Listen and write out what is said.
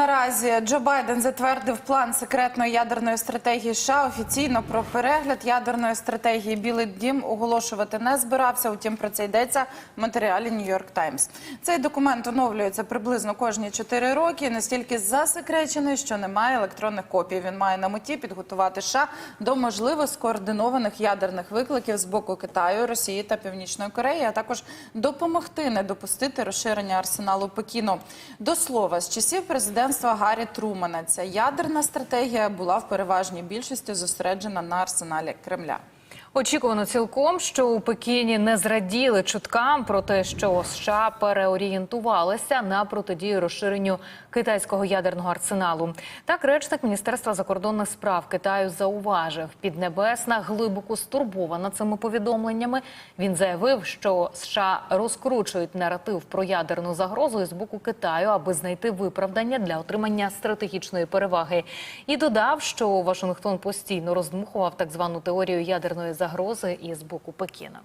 наразі Джо Байден затвердив план секретної ядерної стратегії США. Офіційно про перегляд ядерної стратегії Білий Дім оголошувати не збирався. Утім, про це йдеться в матеріалі Нью-Йорк Таймс. Цей документ оновлюється приблизно кожні 4 роки. Настільки засекречений, що немає електронних копій. Він має на меті підготувати США до можливо скоординованих ядерних викликів з боку Китаю, Росії та Північної Кореї, а також допомогти не допустити розширення арсеналу Пекіну. До слова, з часів президентства Гаррі Трумана ця ядерна стратегія була в переважній більшості зосереджена на арсеналі Кремля. Очікувано цілком, що у Пекіні не зраділи чуткам про те, що США переорієнтувалися на протидію розширенню китайського ядерного арсеналу. Так, речник Міністерства закордонних справ Китаю зауважив, Піднебесна глибоко стурбована цими повідомленнями. Він заявив, що США розкручують наратив про ядерну загрозу із боку Китаю, аби знайти виправдання для отримання стратегічної переваги. І додав, що Вашингтон постійно роздмухував так звану теорію ядерної загрози із боку Пекіна.